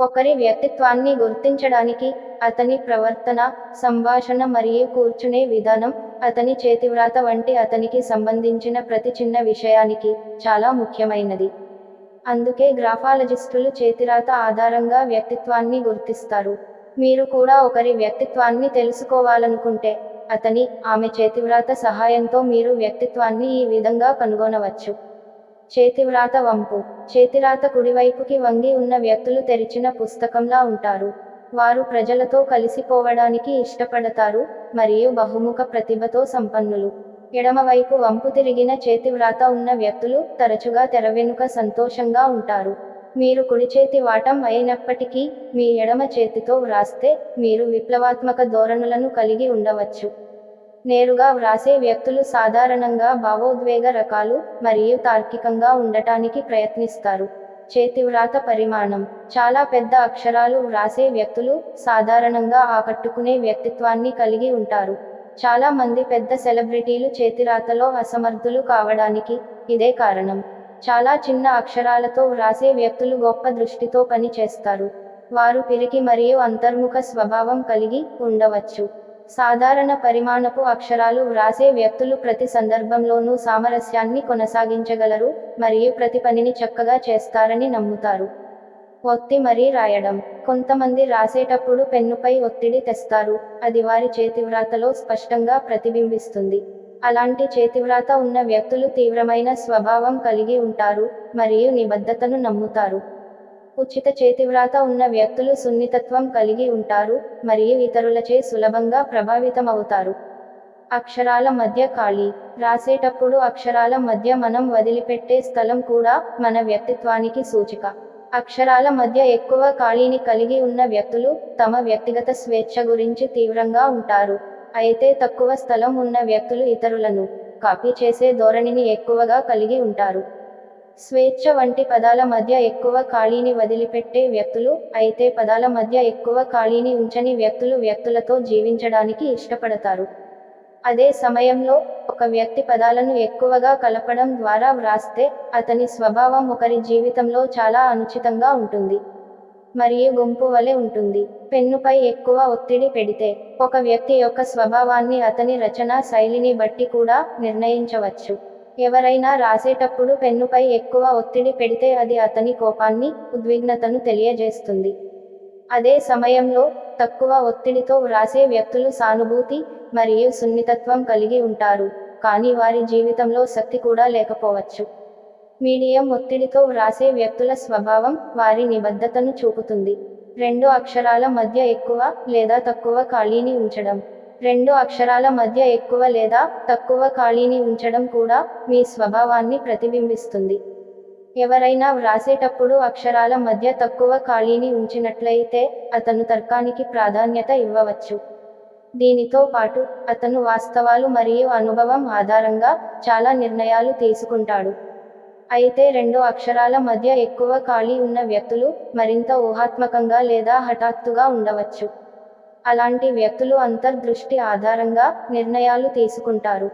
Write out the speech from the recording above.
ఒకరి వ్యక్తిత్వాన్ని గుర్తించడానికి అతని ప్రవర్తన సంభాషణ మరియు కూర్చునే విధానం అతని చేతివ్రాత వంటి అతనికి సంబంధించిన ప్రతి చిన్న విషయానికి చాలా ముఖ్యమైనది. అందుకే గ్రాఫాలజిస్టులు చేతిరాత ఆధారంగా వ్యక్తిత్వాన్ని గుర్తిస్తారు. మీరు కూడా ఒకరి వ్యక్తిత్వాన్ని తెలుసుకోవాలనుకుంటే అతని ఆమె చేతివ్రాత సహాయంతో మీరు వ్యక్తిత్వాన్ని ఈ విధంగా కనుగొనవచ్చు. చేతివ్రాత వంపు చేతిరాత కుడివైపుకి వంగి ఉన్న వ్యక్తులు తెరిచిన పుస్తకంలా ఉంటారు. వారు ప్రజలతో కలిసిపోవడానికి ఇష్టపడతారు మరియు బహుముఖ ప్రతిభతో సంపన్నులు. ఎడమవైపు వంపు తిరిగిన చేతివ్రాత ఉన్న వ్యక్తులు తరచుగా తెరవెనుక సంతోషంగా ఉంటారు. మీరు కుడి చేతి వాటం అయినప్పటికీ మీ ఎడమ చేతితో వ్రాస్తే మీరు విప్లవాత్మక ధోరణులను కలిగి ఉండవచ్చు. నేరుగా వ్రాసే వ్యక్తులు సాధారణంగా భావోద్వేగ రకాలు మరియు తార్కికంగా ఉండటానికి ప్రయత్నిస్తారు. చేతివ్రాత పరిమాణం. చాలా పెద్ద అక్షరాలు వ్రాసే వ్యక్తులు సాధారణంగా ఆకట్టుకునే వ్యక్తిత్వాన్ని కలిగి ఉంటారు. చాలా మంది పెద్ద సెలబ్రిటీలు చేతిరాతలో అసమర్థులు కావడానికి ఇదే కారణం. చాలా చిన్న అక్షరాలతో వ్రాసే వ్యక్తులు గొప్ప దృష్టితో పని చేస్తారు వారు పిరికి మరియు అంతర్ముఖ స్వభావం కలిగి ఉండవచ్చు. సాధారణ పరిమాణపు అక్షరాలు వ్రాసే వ్యక్తులు ప్రతి సందర్భంలోనూ సామరస్యాన్ని కొనసాగించగలరు మరియు ప్రతి పనిని చక్కగా చేస్తారని నమ్ముతారు. ఒత్తి మరీ రాయడం. కొంతమంది రాసేటప్పుడు పెన్నుపై ఒత్తిడి తెస్తారు. అది వారి చేతివ్రాతలో స్పష్టంగా ప్రతిబింబిస్తుంది. అలాంటి చేతివ్రాత ఉన్న వ్యక్తులు తీవ్రమైన స్వభావం కలిగి ఉంటారు మరియు నిబద్ధతను నమ్ముతారు. ఉచిత చేతివ్రాత ఉన్న వ్యక్తులు సున్నితత్వం కలిగి ఉంటారు మరియు ఇతరులచే సులభంగా ప్రభావితమవుతారు. అక్షరాల మధ్య ఖాళీ రాసేటప్పుడు అక్షరాల మధ్య మనం వదిలిపెట్టే స్థలం కూడా మన వ్యక్తిత్వానికి సూచిక. అక్షరాల మధ్య ఎక్కువ ఖాళీని కలిగి ఉన్న వ్యక్తులు తమ వ్యక్తిగత స్వేచ్ఛ గురించి తీవ్రంగా ఉంటారు. అయితే తక్కువ స్థలం ఉన్న వ్యక్తులు ఇతరులను కాపీ చేసే ధోరణిని ఎక్కువగా కలిగి ఉంటారు. స్వేచ్ఛ వంటి పదాల మధ్య ఎక్కువ ఖాళీని వదిలిపెట్టే వ్యక్తులు అయితే పదాల మధ్య ఎక్కువ ఖాళీని ఉంచని వ్యక్తులు వ్యక్తులతో జీవించడానికి ఇష్టపడతారు. అదే సమయంలో ఒక వ్యక్తి పదాలను ఎక్కువగా కలపడం ద్వారా వ్రాస్తే అతని స్వభావం ఒకరి జీవితంలో చాలా అనుచితంగా ఉంటుంది. మరియు గుంపు వలె ఉంటుంది. పెన్నుపై ఎక్కువ ఒత్తిడి పెడితే ఒక వ్యక్తి యొక్క స్వభావాన్ని అతని రచనా శైలిని బట్టి కూడా నిర్ణయించవచ్చు. ఎవరైనా రాసేటప్పుడు పెన్నుపై ఎక్కువ ఒత్తిడి పెడితే అది అతని కోపాన్ని ఉద్విగ్నతను తెలియజేస్తుంది. అదే సమయంలో తక్కువ ఒత్తిడితో వ్రాసే వ్యక్తులు సానుభూతి మరియు సున్నితత్వం కలిగి ఉంటారు కానీ వారి జీవితంలో శక్తి కూడా లేకపోవచ్చు. మీడియం ఒత్తిడితో వ్రాసే వ్యక్తుల స్వభావం వారి నిబద్ధతను చూపుతుంది. రెండు అక్షరాల మధ్య ఎక్కువ లేదా తక్కువ ఖాళీని ఉంచడం. రెండు అక్షరాల మధ్య ఎక్కువ లేదా తక్కువ ఖాళీని ఉంచడం కూడా మీ స్వభావాన్ని ప్రతిబింబిస్తుంది. ఎవరైనా వ్రాసేటప్పుడు అక్షరాల మధ్య తక్కువ ఖాళీని ఉంచినట్లయితే అతను తర్కానికి ప్రాధాన్యత ఇవ్వవచ్చు. దీనితో పాటు అతను వాస్తవాలు మరియు అనుభవం ఆధారంగా చాలా నిర్ణయాలు తీసుకుంటాడు. అయితే రెండు అక్షరాల మధ్య ఎక్కువ ఖాళీ ఉన్న వ్యక్తులు మరింత ఊహాత్మకంగా లేదా హఠాత్తుగా ఉండవచ్చు. అలాంటి వ్యక్తులు అంతర్దృష్టి ఆధారంగా నిర్ణయాలు తీసుకుంటారు.